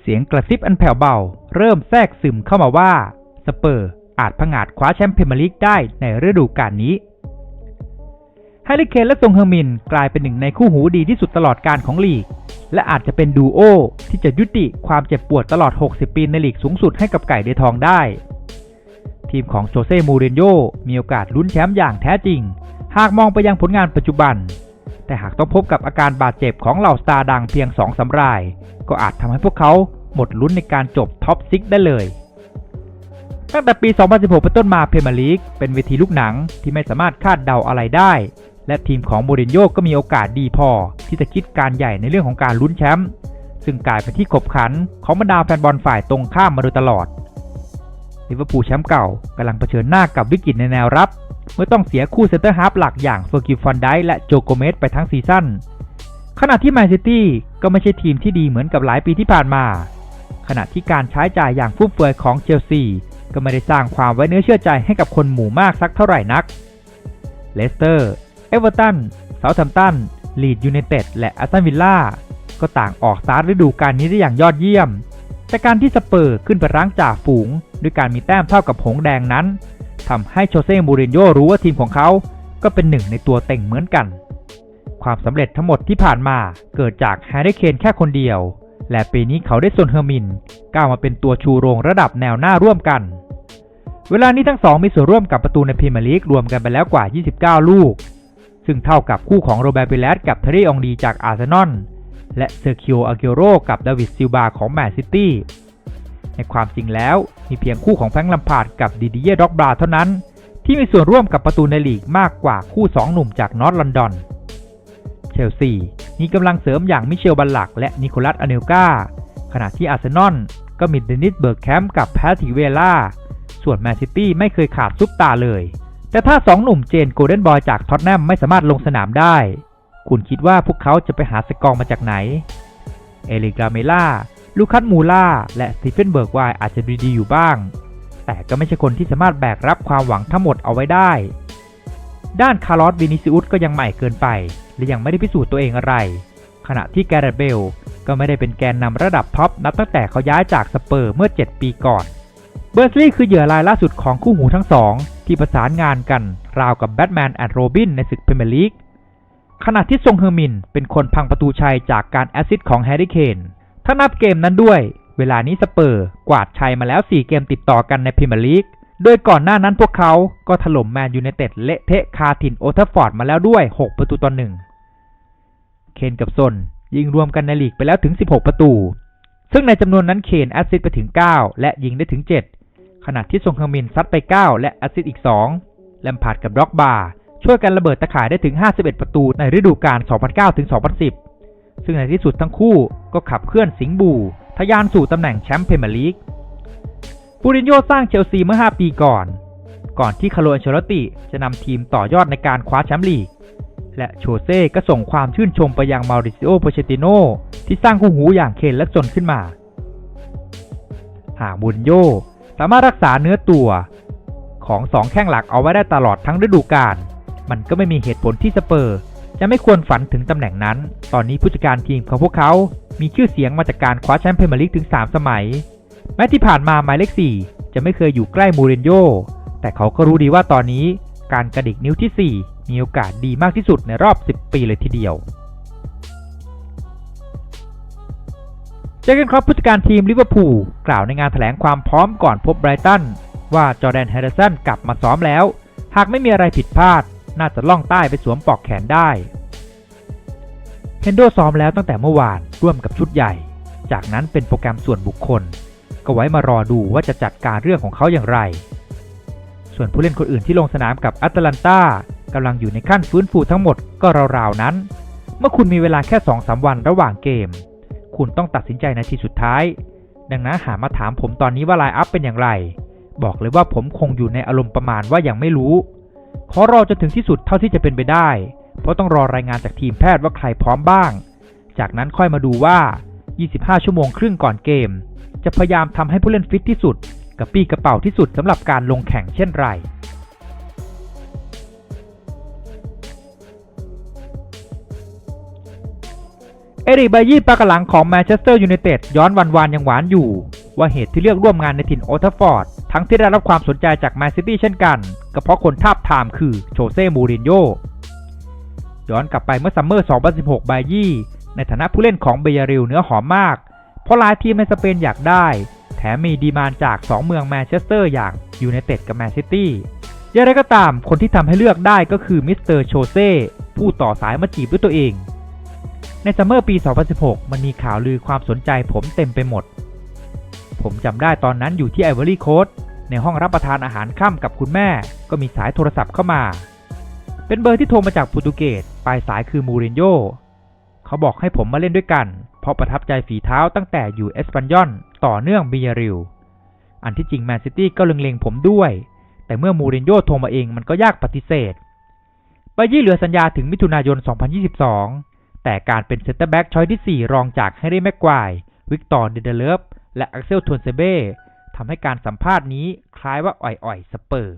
เสียงกระซิบอันแผ่วเบา เริ่มแทรกซึมเข้ามาว่าสเปอร์อาจผงาดคว้าแชมป์พรีมียร์ลีกได้ในฤดูกาลนี้แฮร์รี่เคนและซงเฮอร์มินกลายเป็นหนึ่งในคู่หูดีที่สุดตลอดการของลีก และอาจจะเป็นดูโอที่จะยุติความเจ็บปวดตลอด 60 ปีในลีกสูงสุดให้กับไก่เดทองได้ ทีมของโจเซ่ มูรินโญ่มีโอกาสลุ้นแชมป์อย่างแท้จริง หากมองไปยังผลงานปัจจุบัน แต่หากต้องพบกับอาการบาดเจ็บของเหล่าสตาร์ดังเพียง2อสาราย ก็อาจทำให้พวกเขาหมดลุ้นในการจบท็อปซิกได้เลย ตั้งแต่ปี 2016 เป็นต้นมาเพเมลีกเป็นเวทีลูกหนังที่ไม่สามารถคาดเดาอะไรได้ และทีมของโมรินโญ่ก็มีโอกาสดีพอ ที่จะคิดการใหญ่ในเรื่องของการลุ้นแชมป์ซึ่งกลายเป็นที่ขบขันของบรรดาแฟนบอลฝ่ายตรงข้ามมาโดยตลอดลิเวอร์พูลแชมป์เก่ากำลังเผชิญหน้ากับวิกฤตในแนวรับ เมื่อต้องเสียคู่เซนเตอร์ฮาร์ฟหลักอย่างเฟอร์กิลฟอนไดและโจโกเมสไปทั้งซีซั่นขณะที่แมนซิตี้ก็ไม่ใช่ทีมที่ดีเหมือนกับหลายปีที่ผ่านมา ขณะที่การใช้จ่ายอย่างฟุ่มเฟือยของเชลซีก็ไม่ได้สร้างความไว้เนื้อเชื่อใจให้กับคนหมู่มากสักเท่าไหร่นัก เลสเตอร์ เอเวอร์ตัน เซาท์แฮมป์ตัน ลีดยูไนเต็ด และแอสตันวิลล่า ก็ต่างออกสตาร์ทฤดูกาลนี้ได้อย่างยอดเยี่ยม แต่การที่สเปอร์ขึ้นไปรั้งจ่าฝูง ด้วยการมีแต้มเท่ากับหงแดงนั้น ทำให้โชเซ่มูรินโญ่รู้ว่าทีมของเขาก็เป็นหนึ่งในตัวเต็งเหมือนกัน ความสำเร็จทั้งหมดที่ผ่านมาเกิดจากแฮร์รี่เคนแค่คนเดียว และปีนี้เขาได้ส่วนเฮอร์มินก้าวมาเป็นตัวชูโรงระดับแนวหน้าร่วมกัน เวลานี้ทั้งสองมีส่วนร่วมกับประตูในพรีเมียร์ลีกรวมกันไปแล้วกว่า 29 ลูก ซึ่งเท่ากับคู่ของโรเบร์ตเบเลสกับเทอรี่องดีจากอาร์เซนอลและเซอร์คิโออาเกโรกับดาวิดซิลบาของแมนซิตี้ ในความจริงแล้วมีเพียงคู่ของแฟรงค์ลัมพาร์ดกับดิดิเย่ด็อกบราเท่านั้น ที่มีส่วนร่วมกับประตูในลีกมากกว่าคู่ 2 หนุ่มจากนอร์ทลอนดอน เชลซีมีกำลังเสริมอย่างมิเชลบัลลัก และนิโคลัสอเนลกาขณะที่อาร์เซนอลก็มีเดนิสเบิร์กแคมป์กับแพทริเวล่า ส่วนแมนซิตี้ไม่เคยขาดซุปตาเลย แต่ถ้าสองหนุ่มเจนโกลเด้นบอยจากท็อตแนมไม่สามารถลงสนามได้ คุณคิดว่าพวกเขาจะไปหาสกองมาจากไหน เอลิกาเมล่า ลูคัสมูล่าและสตีเฟนเบิร์กไวอาจจะดูดีอยู่บ้าง แต่ก็ไม่ใช่คนที่สามารถแบกรับความหวังทั้งหมดเอาไว้ได้ ด้านคาร์ลอสวินิซิอุสก็ยังใหม่เกินไป และยังไม่ได้พิสูจน์ตัวเองอะไร ขณะที่แกเรตเบลก็ไม่ได้เป็นแกนนำระดับท็อปนับตั้งแต่เขาย้ายจากสเปอร์เมื่อ 7 ปีก่อน เบอร์สลีย์คือเหยื่อรายล่าสุดของคู่หูทั้งสอง ที่ประสานงานกันราวกับแบทแมนแอนด์โรบินในศึกพรีเมียร์ลีกขณะที่ซงเฮอร์มินเป็นคนพังประตูชัยจากการแอซิสต์ของแฮร์รี่เคน ถ้านับเกมนั้นด้วย เวลานี้สเปอร์กวาดชัยมาแล้ว 4 เกมติดต่อกันในพรีเมียร์ลีก โดยก่อนหน้านั้นพวกเขาก็ถล่มแมนยูไนเต็ดเละเทะคาถิ่นโอทัฟฟอร์ดมาแล้วด้วย 6 ประตูต่อหนึ่งเคนกับซนยิงรวมกันในลีกไปแล้วถึง 16 ประตู ซึ่งในจำนวนนั้นเคนแอสซิสไปถึง 9 และยิงได้ถึง 7 ขณะที่ซงเฮอร์มินซัดไป 9 และแอสซิสอีก2แลมพาร์ดกับด็อกบาร์ช่วยกันระเบิดตะข่ายได้ถึง 51 ประตูในฤดูกาล 2009-2010 ซึ่งในที่สุดทั้งคู่ก็ขับเคลื่อนสิงห์บูทะยานสู่ตำแหน่งแชมป์พรีเมียร์ลีกบูรินโญ่สร้างเชลซีเมื่อ 5 ปีก่อน ก่อนที่คาร์โลอันเชลติจะนำทีมต่อยอดในการคว้าแชมป์ลีก และโชเซ่ก็ส่งความชื่นชมไปยังมาริซิโอโปเชติโนที่สร้างคู่หูอย่างเคนและจนขึ้นมา หากบุนโยสามารถรักษาเนื้อตัวของสองแข้งหลักเอาไว้ได้ตลอดทั้งฤดูกาล มันก็ไม่มีเหตุผลที่สเปอร์ จะไม่ควรฝันถึงตำแหน่งนั้น ตอนนี้ผู้จัดการทีมของพวกเขา มีชื่อเสียงมาจากการคว้าแชมป์พรีเมียร์ลีกถึง 3 สมัย แม้ที่ผ่านมาหมายเลข 4 จะไม่เคยอยู่ใกล้มูรินโญ่แต่เขาก็รู้ดีว่าตอนนี้การกระดิกนิ้วที่ 4 มีโอกาสดีมากที่สุดในรอบ 10 ปีเลยทีเดียว เจอกันครับผู้จัดการทีมลิเวอร์พูลกล่าวในงานแถลงความพร้อมก่อนพบไบรตันว่าจอแดนแฮร์ริสันกลับมาซ้อมแล้ว หากไม่มีอะไรผิดพลาด น่าจะล่องใต้ไปสวมปลอกแขนได้เฮนโดซ้อมแล้วตั้งแต่เมื่อวานร่วมกับชุดใหญ่ จากนั้นเป็นโปรแกรมส่วนบุคคล ก็ไว้มารอดูว่าจะจัดการเรื่องของเขาอย่างไร ส่วนผู้เล่นคนอื่นที่ลงสนามกับแอตแลนตากำลังอยู่ในขั้นฟื้นฟูทั้งหมดก็ราวๆนั้น เมื่อคุณมีเวลาแค่2-3วันระหว่างเกม คุณต้องตัดสินใจในทีสุดท้าย ดังนั้นหามาถามผมตอนนี้ว่าไลน์อัพเป็นอย่างไร บอกเลยว่าผมคงอยู่ในอารมณ์ประมาณว่ายังไม่รู้ ขอรอจนถึงที่สุดเท่าที่จะเป็นไปได้ เพราะต้องรอรายงานจากทีมแพทย์ว่าใครพร้อมบ้าง จากนั้นค่อยมาดูว่า 25 ชั่วโมงครึ่งก่อนเกม จะพยายามทำให้ผู้เล่นฟิตที่สุดกระปี้กระเป๋าที่สุดสำหรับการลงแข่งเช่นไรเอริกบายี่ปากหลังของแมนเชสเตอร์ยูไนเต็ดย้อนวันวานยังหวานอยู่ ว่าเหตุที่เลือกร่วมงานในถิ่นโอทัฟฟอร์ด ทั้งที่ได้รับความสนใจจากแมนซิตี้เช่นกันก็เพราะคนทาบทามคือโชเซ่ มูรินโญ่ย้อนกลับไปเมื่อซัมเมอร์ 2016 บายี่ในฐานะผู้เล่นของเบียริลเนื้อหอมมาก เพราะหลายทีมในสเปนอยากได้ แถมมีดีมานจาก 2 เมืองแมนเชสเตอร์อย่างยูไนเต็ดกับแมนซิตี้อย่างไรก็ตามคนที่ทำให้เลือกได้ก็คือมิสเตอร์โชเซ่ผู้ต่อสายมาจีบด้วยตัวเอง ในซัมเมอร์ปี 2016 มันมีข่าวลือความสนใจผมเต็มไปหมด ผมจำได้ตอนนั้นอยู่ที่ไอวอรี่โคสในห้องรับประทานอาหารค่ำกับคุณแม่ ก็มีสายโทรศัพท์เข้ามา เป็นเบอร์ที่โทรมาจากโปรตุเกสปลายสายคือมูรินโญ่เขาบอกให้ผมมาเล่นด้วยกัน เพราะประทับใจฝีเท้าตั้งแต่อยู่เอสปันยอนต่อเนื่องบียาริลอันที่จริงแมนซิตี้ก็เล็งๆผมด้วย แต่เมื่อมูรินโญ่โทรมาเองมันก็ยากปฏิเสธบายี่เหลือสัญญาถึงมิถุนายน 2022 แต่การเป็นเซนเตอร์แบ็กช้อยที่ 4 รองจากแฮร์รี่แม็กควายวิกตอร์เดเดเลฟ และอักเซลทวนเซเบ้ทำให้การสัมภาษณ์นี้คล้ายว่าอ่อยๆสเปอร์